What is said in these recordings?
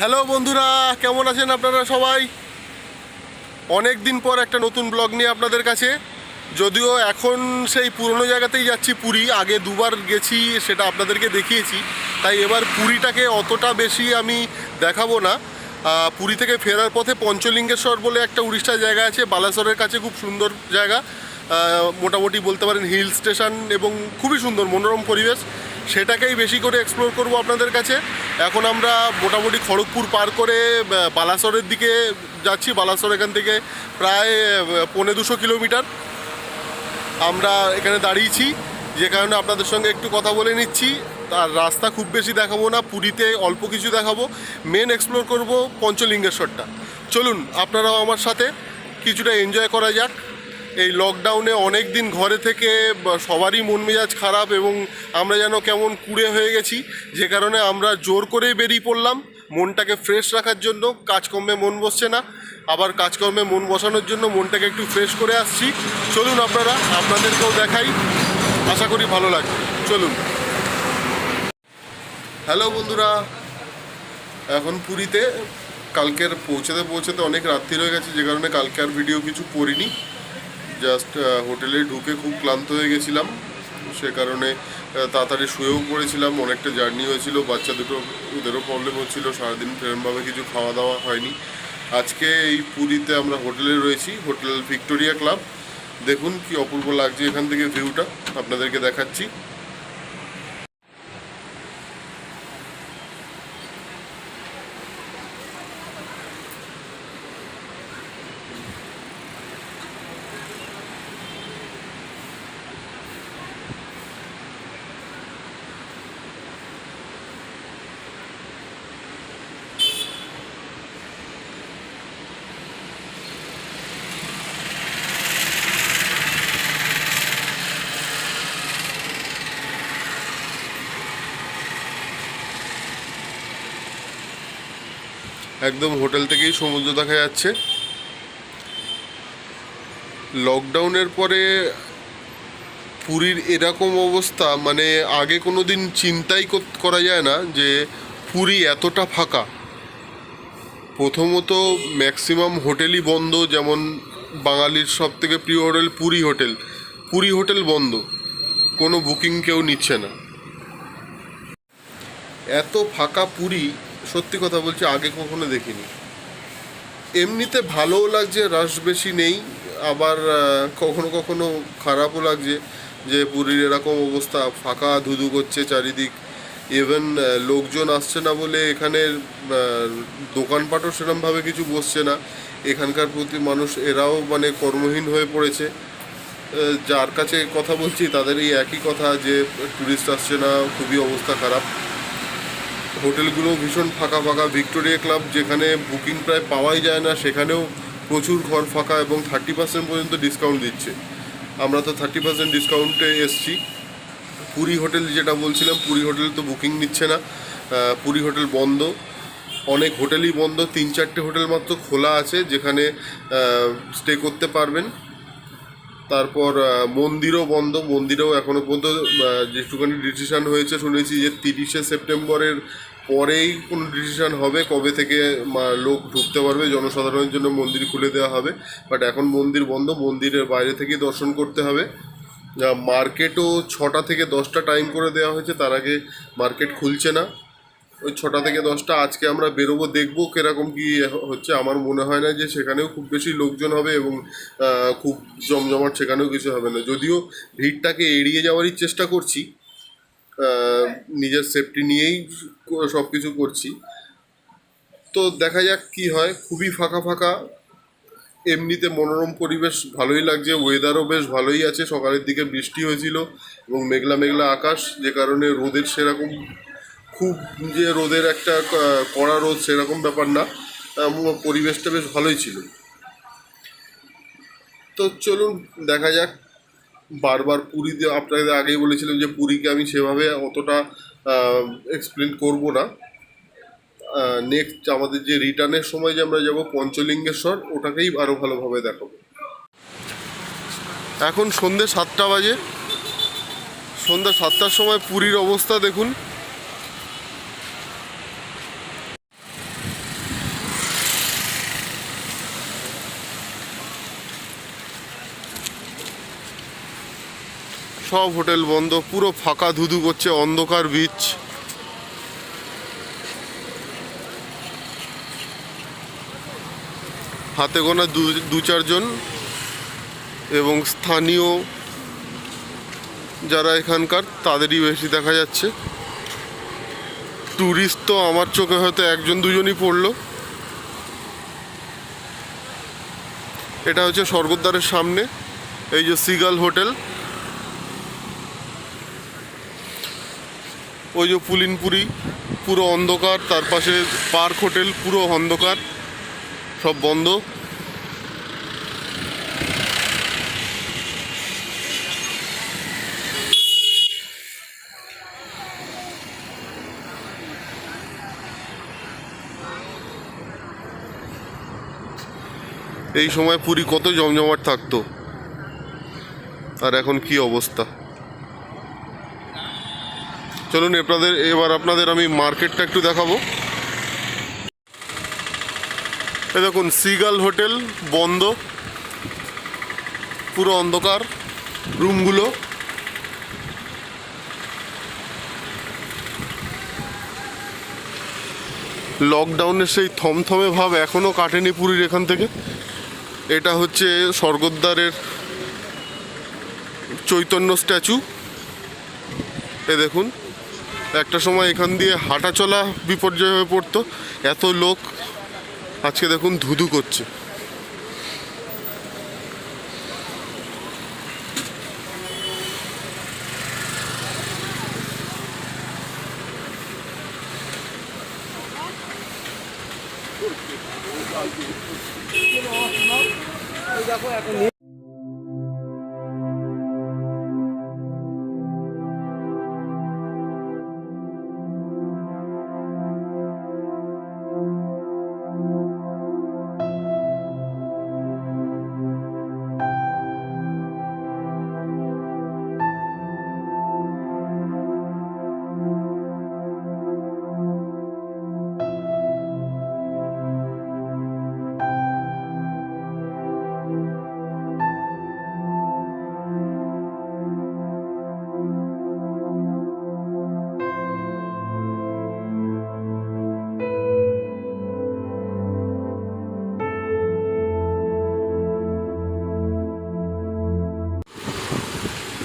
Hello বন্ধুরা, কেমন আছেন আপনারা সবাই? অনেক দিন পর একটা নতুন ব্লগ নিয়ে আপনাদের কাছে। যদিও এখন সেই পুরনো জায়গাতেই যাচ্ছি, পুরী। আগে দুবার গেছি, সেটা আপনাদেরকে দেখিয়েছি। তাই এবার পুরীটাকে অতটা বেশি আমি দেখাবো না। পুরী থেকে ফেরার পথে পঞ্চলিঙ্গেশ্বর বলে একটা উড়িষ্যার জায়গা আছে, বালাসরের কাছে খুব সুন্দর জায়গা। মোটামুটি বলতে পারেন হিল স্টেশন এবং খুবই সুন্দর মনোরম পরিবেশ। সেটাকেই বেশি করে এক্সপ্লোর করব আপনাদের কাছে। এখন আমরা মোটামুটি খড়গপুর পার করে বালাসরের দিকে যাচ্ছি। বালাসর এখান থেকে প্রায় আহ, পৌনে দুশো কিলোমিটার। আমরা এখানে দাঁড়িয়েছি। যে কারণে আপনাদের সঙ্গে একটু কথা বলে নিচ্ছি। আর রাস্তা খুব বেশি দেখাবো না পুরীতে অল্প কিছু দেখাবো। মেন এক্সপ্লোর করব পঞ্চলিঙ্গেশ্বরটা। চলুন আপনারাও আমার সাথে কিছুটা এনজয় করা যাক। এই লকডাউনে অনেক দিন ঘরে থেকে সবারই মন মেজাজ খারাপ এবং আমরা যেন কেমন কুড়ে হয়ে গেছি, যে কারণে আমরা জোর করেই বেরিয়ে পড়লাম মনটাকে ফ্রেশ রাখার জন্য, কাজকর্মে মন বসছে না, আবার কাজকর্মে মন বসানোর জন্য মনটাকে একটু ফ্রেশ করে আসছি। চলুন আপনারা, আপনাদেরকেও দেখাই, আশা করি ভালো লাগবে। চলুন। হ্যালো বন্ধুরা, এখন পুরীতে, কালকের পৌঁছাতে পৌঁছাতে অনেক রাত্রি হয়ে গেছে, যে কারণে কালকে আর ভিডিও কিছু করিনি জাস্ট হোটেলে ঢুকে খুব ক্লান্ত হয়ে গেছিলাম। সে কারণে তাড়াতাড়ি শুয়েও পড়েছিলাম। অনেকটা জার্নি হয়েছিল, বাচ্চা দুটো, ওদেরও প্রবলেম হচ্ছিল। সারাদিন সেরমভাবে কিছু খাওয়া দাওয়া হয়নি। আজকে এই পুরীতে আমরা হোটেলে রয়েছি, হোটেল ভিক্টোরিয়া ক্লাব। দেখুন কি অপূর্ব লাগছে এখান থেকে ভিউটা। আপনাদেরকে দেখাচ্ছি। একদম হোটেল থেকেই সমুদ্র দেখা যাচ্ছে। লকডাউনের পরে পুরীর এরকম অবস্থা মানে আগে কোনো দিন চিন্তাই করা যায় না যে পুরী এতটা ফাঁকা। প্রথমত ম্যাক্সিমাম হোটেলই বন্ধ, যেমন বাঙালির সব থেকে প্রিয় hotel Puri hotel. Puri hotel বন্ধ, কোনো বুকিং কেউ নিচ্ছে না। এত ফাঁকা পুরী সত্যি কথা বলছি আগে কখনো দেখিনি। এমনিতে ভালোও লাগছে রাশ বেশি নেই আবার কখনো কখনো খারাপও লাগছে যে পুরীর এরকম অবস্থা ফাঁকা ধুধু করছে চারিদিক। ইভেন লোকজন আসছে না বলে এখানে আহ, দোকানপাটও সেরকমভাবে কিছু বসছে না। এখানকার প্রতি মানুষ এরাও মানে কর্মহীন হয়ে পড়েছে। যার কাছে কথা বলছি তাদের এই একই কথা যে ট্যুরিস্ট আসছে না খুবই অবস্থা খারাপ। হোটেলগুলো ভীষণ ফাঁকা ফাঁকা। ভিক্টোরিয়া ক্লাব যেখানে বুকিং প্রায় পাওয়াই যায় না, সেখানেও প্রচুর ঘর ফাঁকা এবং থার্টি পার্সেন্ট পর্যন্ত ডিসকাউন্ট দিচ্ছে। আমরা তো থার্টি পার্সেন্ট ডিসকাউন্টে এসছি। পুরী হোটেল যেটা বলছিলাম, পুরী হোটেল তো বুকিং নিচ্ছে না। পুরী হোটেল বন্ধ। অনেক হোটেলই বন্ধ, তিন চারটে হোটেল মাত্র খোলা আছে যেখানে স্টে করতে পারবেন। তারপর মন্দিরও বন্ধ, মন্দিরেও এখনও পর্যন্ত যেটুখানি ডিসিশন হয়েছে শুনেছি যে তিরিশে সেপ্টেম্বরের পরেই কোনো ডিসিশান হবে কবে থেকে লোক ঢুকতে পারবে, জনসাধারণের জন্য মন্দির খুলে দেওয়া হবে। বাট এখন মন্দির বন্ধ, মন্দিরের বাইরে থেকেই দর্শন করতে হবে। মার্কেটও ছটা থেকে দশটা টাইম করে দেওয়া হয়েছে, তার আগে মার্কেট খুলছে না। ওই ছটা থেকে দশটা আজকে আমরা বেরোবো, দেখব কীরকম কি হচ্ছে। আমার মনে হয় না যে সেখানেও খুব বেশি লোকজন হবে এবং খুব জমজমাট সেখানেও কিছু হবে না। যদিও ভিড়টাকে এড়িয়ে যাওয়ারই চেষ্টা করছি নিজের সেফটি নিয়েই সব কিছু করছি। তো দেখা যাক কি হয়। খুবই ফাঁকা ফাঁকা। এমনিতে মনোরম পরিবেশ, ভালোই লাগছে। ওয়েদারও বেশ ভালোই আছে। সকালের দিকে বৃষ্টি হয়েছিল এবং মেঘলা মেঘলা আকাশ, যে কারণে রোদের সেরকম খুব যে রোদের একটা কড়া রোদ সেরকম ব্যাপার না। পরিবেশটা বেশ ভালোই ছিল। তো চলুন, দেখা যাক বারবার পুরীতে আপনাদের আগেই বলেছিলাম যে পুরীকে আমি সেভাবে অতটা এক্সপ্লেন করব না। নেক্সট আমাদের যে রিটার্নের সময় যে আমরা যাব পঞ্চলিঙ্গেশ্বর, ওটাকেই আরও ভালোভাবে দেখাবো। এখন সন্ধ্যে সাতটা বাজে। সন্ধ্যা সাতটার সময় পুরীর অবস্থা দেখুন। সব হোটেল বন্ধ, পুরো ফাঁকা ধুধু করছে, অন্ধকার বিচ। হাতে গোনা দু চারজন এবং স্থানীয় যারা এখানকার, তাদেরই বেশি দেখা যাচ্ছে। ট্যুরিস্ট তো আমার চোখে হয়তো একজন, দুজনই পড়ল। এটা হচ্ছে স্বর্গদ্বারের সামনে, এই যে সিগাল হোটেল। ওই যে পুলিনপুরি পুরো অন্ধকার, তার পাশে পার্ক হোটেল, পুরো অন্ধকার, সব বন্ধ। এই সময় পুরী কত জমজমাট থাকতো। আর এখন কি অবস্থা? চলুন আপনাদের, এবার আপনাদের আমি মার্কেটটা একটু দেখাবো। এই দেখুন, সিগাল হোটেল, বন্ধ। পুরো অন্ধকার রুমগুলো। লকডাউনের সেই থমথমে ভাব এখনও কাটেনি পুরীর এখান থেকে। এটা হচ্ছে স্বর্গদ্বারের চৈতন্য স্ট্যাচু। এ দেখুন একটা সময় এখান দিয়ে হাঁটা চলা বিপর্যয় হয়ে পড়তো। এত লোক আজকে দেখুন ধুধু করছে।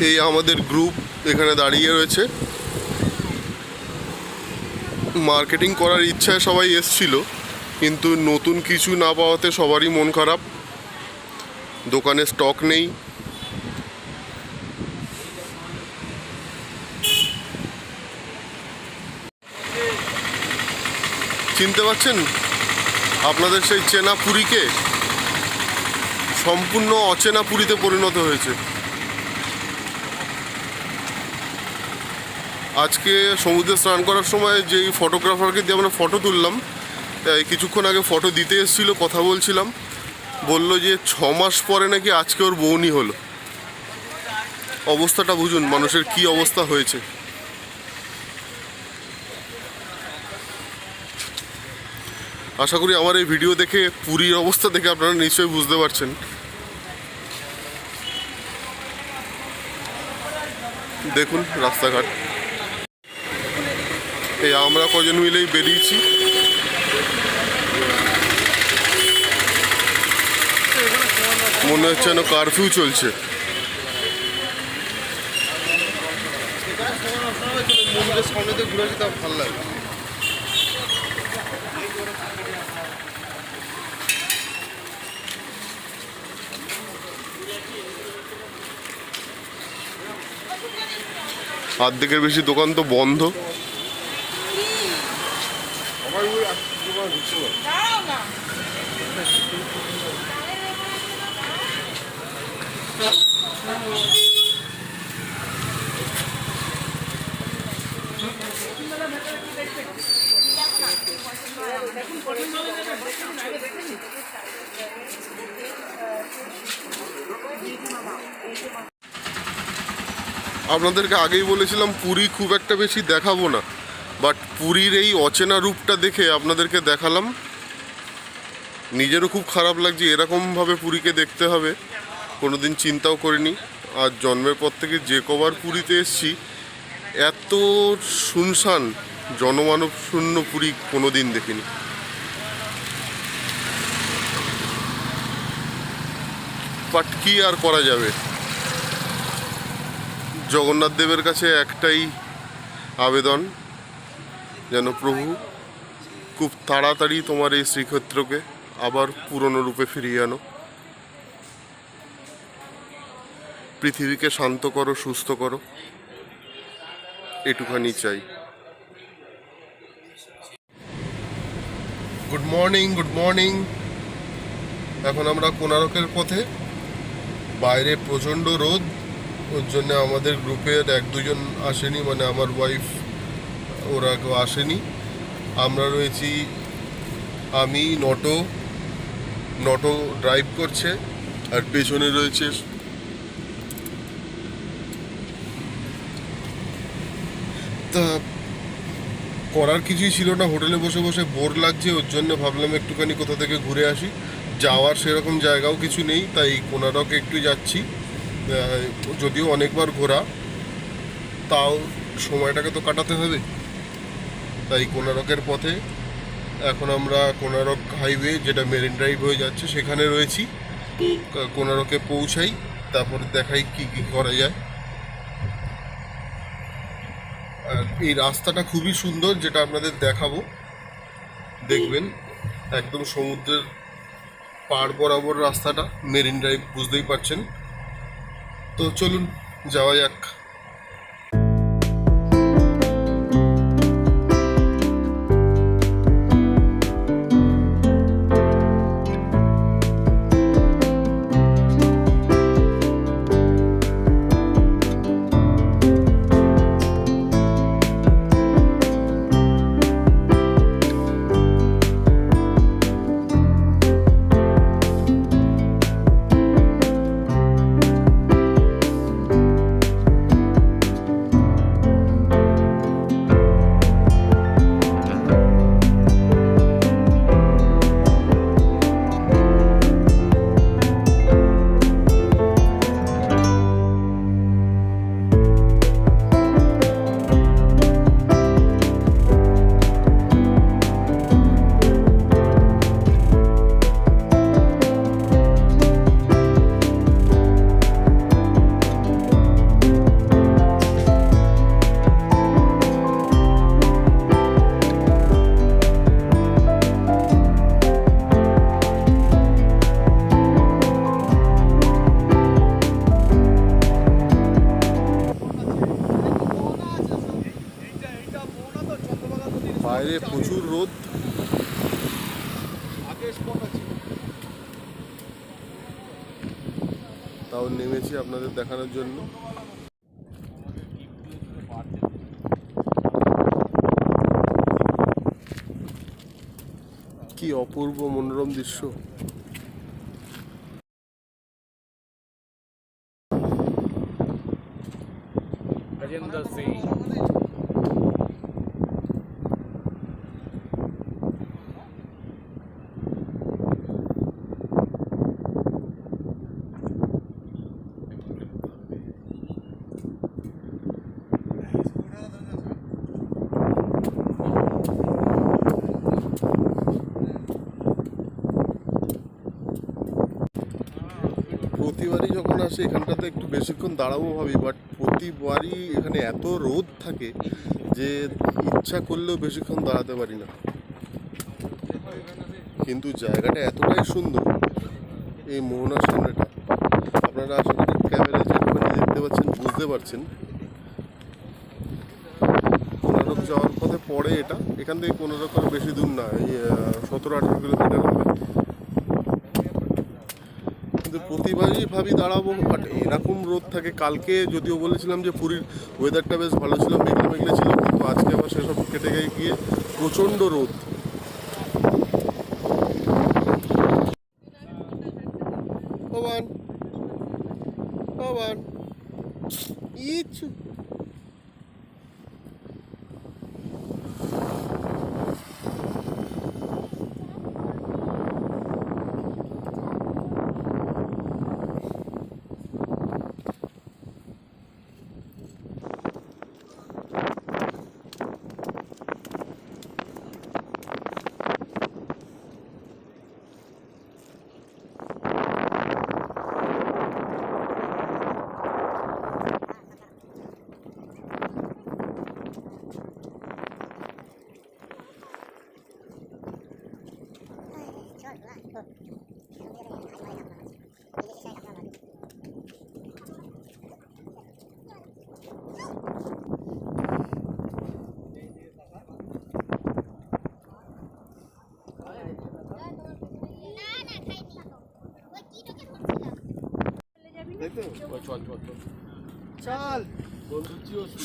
এই আমাদের গ্রুপ এখানে দাঁড়িয়ে রয়েছে। মার্কেটিং করার ইচ্ছায় সবাই এসছিল, কিন্তু নতুন কিছু না পাওয়াতে সবারই মন খারাপ। দোকানে স্টক নেই। চিনতে পারছেন? আপনাদের সেই চেনা পুরীকে সম্পূর্ণ অচেনা পুরীতে পরিণত হয়েছে। আজকে সমুদ্রে স্নান করার সময় যেই ফটোগ্রাফারকে দিয়ে আমরা ফটো তুললাম কিছুক্ষণ আগে ফটো দিতে এসেছিল, কথা বলছিলাম। বলল যে ছ মাস পরে নাকি আজকে ওর বউনি হলো। অবস্থাটা বুঝুন, মানুষের কি অবস্থা হয়েছে। আশা করি আমার এই ভিডিও দেখে পুরীর অবস্থা দেখে আপনারা নিশ্চয়ই বুঝতে পারছেন। দেখুন, রাস্তাঘাট। এই আমরা কজন মিলেই বেরিয়েছি। মনে হচ্ছে যেন কারফিউ চলছে। অর্ধেকের বেশি দোকান তো বন্ধ দাঁড়াও না আপনাদেরকে আগেই বলেছিলাম পুরী খুব একটা বেশি দেখাবো না। বাট পুরীর এই অচেনা রূপটা দেখে আপনাদেরকে দেখালাম। নিজেরও খুব খারাপ লাগছে, এরকমভাবে পুরীকে দেখতে হবে। কোনো দিন চিন্তাও করিনি। আর জন্মের পর থেকে যে কবার পুরীতে এসছি, এত শুনশান, জনমানব শূন্য পুরী কোনো দিন দেখিনি। বাট কি আর করা যাবে? জগন্নাথ দেবের কাছে একটাই আবেদন যেন প্রভু খুব তাড়াতাড়ি তোমার এই শ্রীক্ষেত্রকে আবার পুরনো রূপে ফিরিয়ে আনো। পৃথিবীকে শান্ত করো, সুস্থ করো। এটুখানি চাই। গুড মর্নিং গুড মর্নিং এখন আমরা কোনারকের পথে। বাইরে প্রচণ্ড রোদ। ওর জন্য আমাদের গ্রুপের এক দুজন আসেনি মানে আমার ওয়াইফ ওরা কেউ আসেনি। আমরা রয়েছি, আমি, নটো নটো ড্রাইভ করছে, আর পেছনে রয়েছে তা করার কিছুই ছিল না, হোটেলে বসে বসে বোর লাগছে, ওর জন্য ভাবলাম একটুখানি কোথা থেকে ঘুরে আসি। যাওয়ার সেরকম জায়গাও কিছু নেই, তাই কোনারক একটু যাচ্ছি। যদিও অনেকবার ঘোরা, তাও সময়টাকে তো কাটাতে হবে। তাই কোনারকের পথে এখন আমরা কোনারক হাইওয়ে যেটা মেরিন ড্রাইভ হয়ে যাচ্ছে সেখানে রয়েছি। কোনারকে পৌঁছাই, তারপরে দেখাই কি কি করা যায়। আর এই রাস্তাটা খুবই সুন্দর, যেটা আপনাদের দেখাবো। দেখবেন, একদম সমুদ্রের পার বরাবর রাস্তাটা, মেরিন ড্রাইভ, বুঝতেই পারছেন। তো চলুন, যাওয়া যাক। দেখানোর জন্য। কি অপূর্ব মনোরম দৃশ্য। আসি এখানটাতে একটু বেশিক্ষণ দাঁড়াবো ভাবি বাট প্রতিবারই এখানে এত রোদ থাকে যে ইচ্ছা করলেও বেশিক্ষণ দাঁড়াতে পারি না। কিন্তু জায়গাটা এতটাই সুন্দর, এই মোহনার সামনেটা। আপনারা আশা করি ক্যামেরায় দেখতে পাচ্ছেন, বুঝতে পারছেন। কোনারক যাওয়ার পথে পড়ে এটা, এখান থেকে কোনারক আর বেশি দূর না সতেরো আঠেরো কিলোমিটার হবে। প্রতিবারই ভাবি দাঁড়াবো বাট এরকম রোদ থাকে। কালকে যদিও বলেছিলাম যে পুরীর ওয়েদারটা বেশ ভালো ছিল মেঘলা মেঘলা ছিল, কিন্তু আজকে আবার সেসব কেটে গিয়ে প্রচণ্ড রোদ।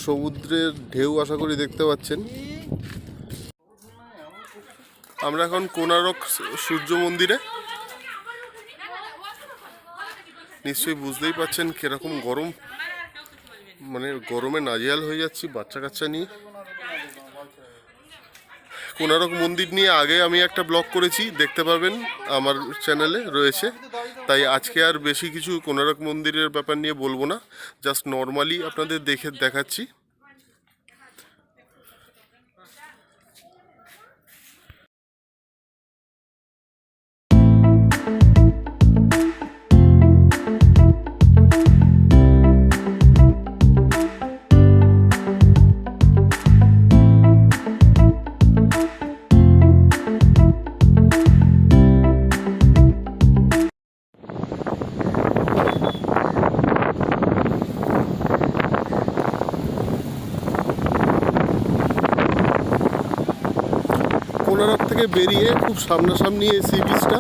সমুদ্রের ঢেউ আশা করি দেখতে পাচ্ছেন। আমরা এখন কোনারক সূর্য মন্দিরে। নিশ্চয়ই বুঝতেই পাচ্ছেন কীরকম গরম। মানে গরমে নাজেহাল হয়ে যাচ্ছি বাচ্চা কাচ্চা নিয়ে। কোনারক মন্দির নিয়ে আগে আমি একটা ব্লগ করেছি দেখতে পাবেন আমার চ্যানেলে রয়েছে। তাই আজকে আর বেশি কিছু কোনারক মন্দিরের ব্যাপার নিয়ে বলব না। জাস্ট নর্মালি আপনাদের দেখে দেখাচ্ছি। থেকে বেরিয়ে খুব সামনাসামনি এই সি বিচটা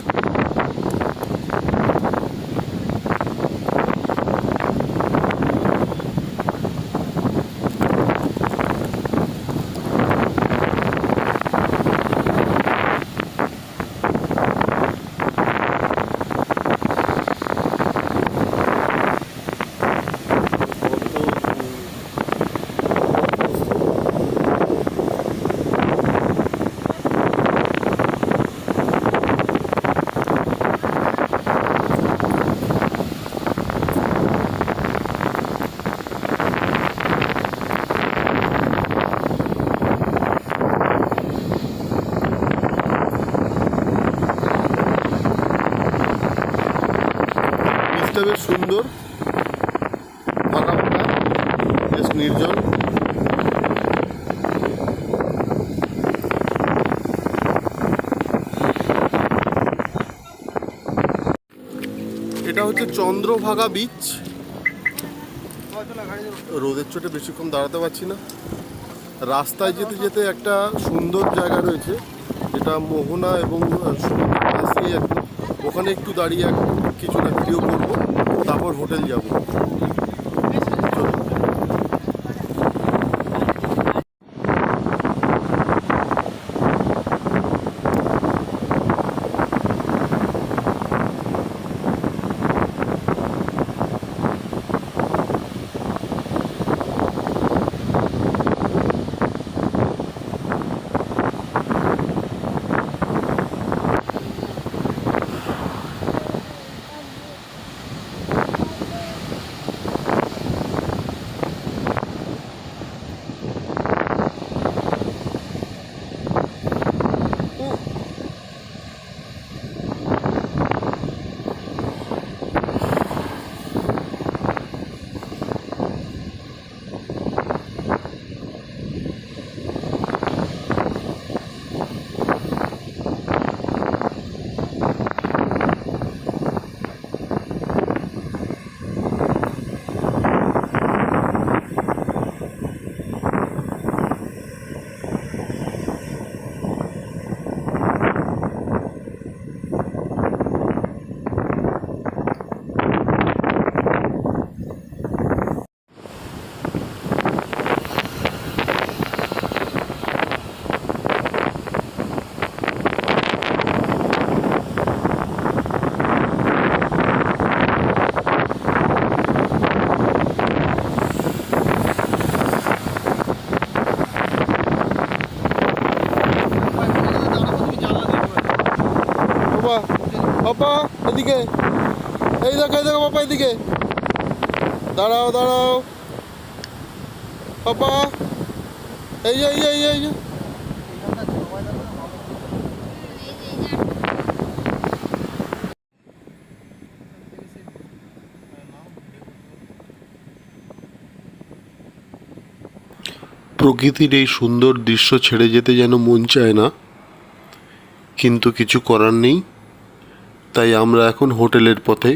বিচটা বেশ সুন্দর ফাঁকা ফাঁকা বেশ নির্জন। এটা হচ্ছে চন্দ্রভাগা বিচ রোদের চোটে বেশিক্ষণ দাঁড়াতে পারছি না। রাস্তায় যেতে যেতে একটা সুন্দর জায়গা রয়েছে, যেটা মোহনা এবং ওখানে একটু দাঁড়িয়ে কিছুটা ভিডিও করব। হোটেল যাব চলুন। বাবা বাবা এদিকে। এই দেখো এই দেখো বাবা এদিকে। দাঁড়াও দাঁড়াও। বাবা এই যে এই যে এই যে, এই যে। প্রকৃতির এই সুন্দর দৃশ্য ছেড়ে যেতে যেন মন চায় না কিন্তু কিছু করার নেই। তাই আমরা এখন হোটেলের পথে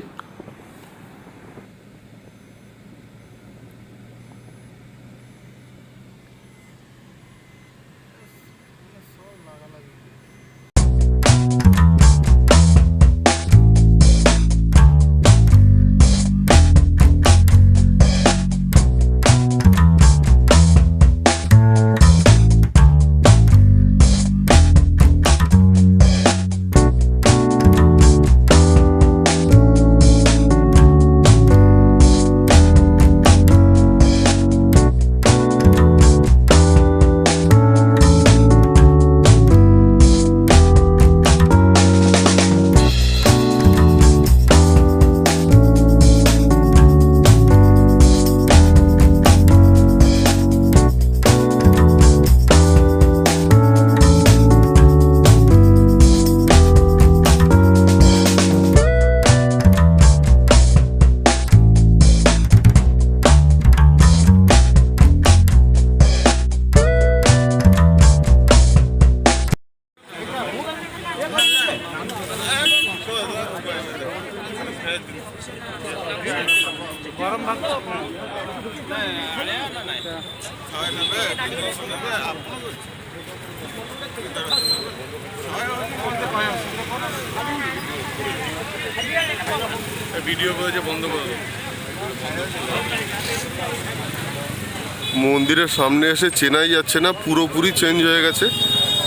মন্দিরের সামনে এসে চেনাই যাচ্ছে না, পুরোপুরি চেঞ্জ হয়ে গেছে।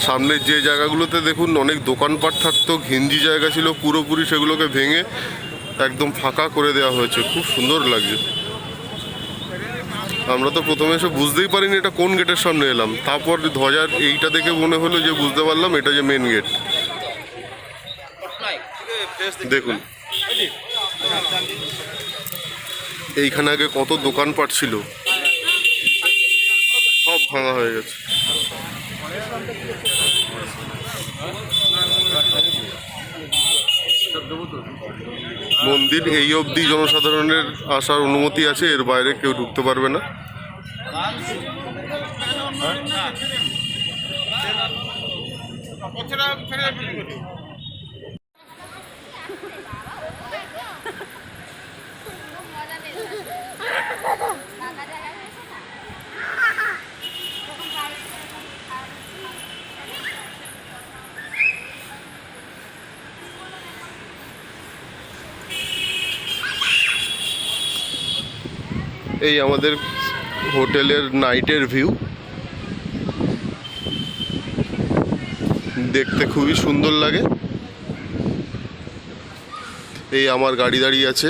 সামনের যে জায়গাগুলোতে দেখুন অনেক দোকানপাট থাকতো, ঘিঞ্জি জায়গা ছিল, পুরোপুরি সেগুলোকে ভেঙে একদম ফাঁকা করে দেওয়া হয়েছে। খুব সুন্দর লাগছে। আমরা তো প্রথমে এসে বুঝতেই পারিনি এটা কোন গেটের সামনে এলাম। তারপর ধ্বজার এইটা দেখে মনে হলো যে বুঝতে পারলাম এটা যে মেন গেট দেখুন। এইখানে আগে কত দোকানপাট ছিল? ভাঙা হয়ে গেছে। মন্দির এই অবধি জনসাধারণের আসার অনুমতি আছে, এর বাইরে কেউ ঢুকতে পারবে না। এই আমাদের হোটেলের নাইটের ভিউ। দেখতে খুবই সুন্দর লাগে। এই আমার গাড়ি দাঁড়িয়ে আছে।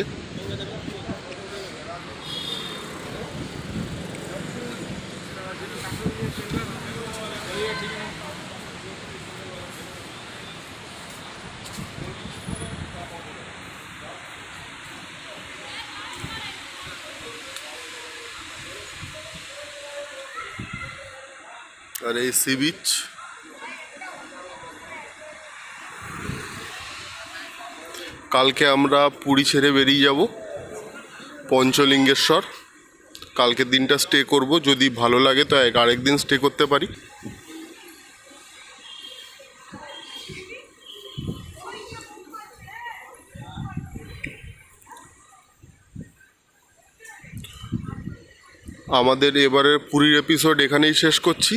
আর এই সি বিচ কালকে আমরা পুরী ছেড়ে বেরিয়ে যাব, পঞ্চলিঙ্গেশ্বর। কালকের দিনটা স্টে করব, যদি ভালো লাগে তো এক আরেক দিন স্টে করতে পারি। আমাদের এবারের পুরীর এপিসোড এখানেই শেষ করছি।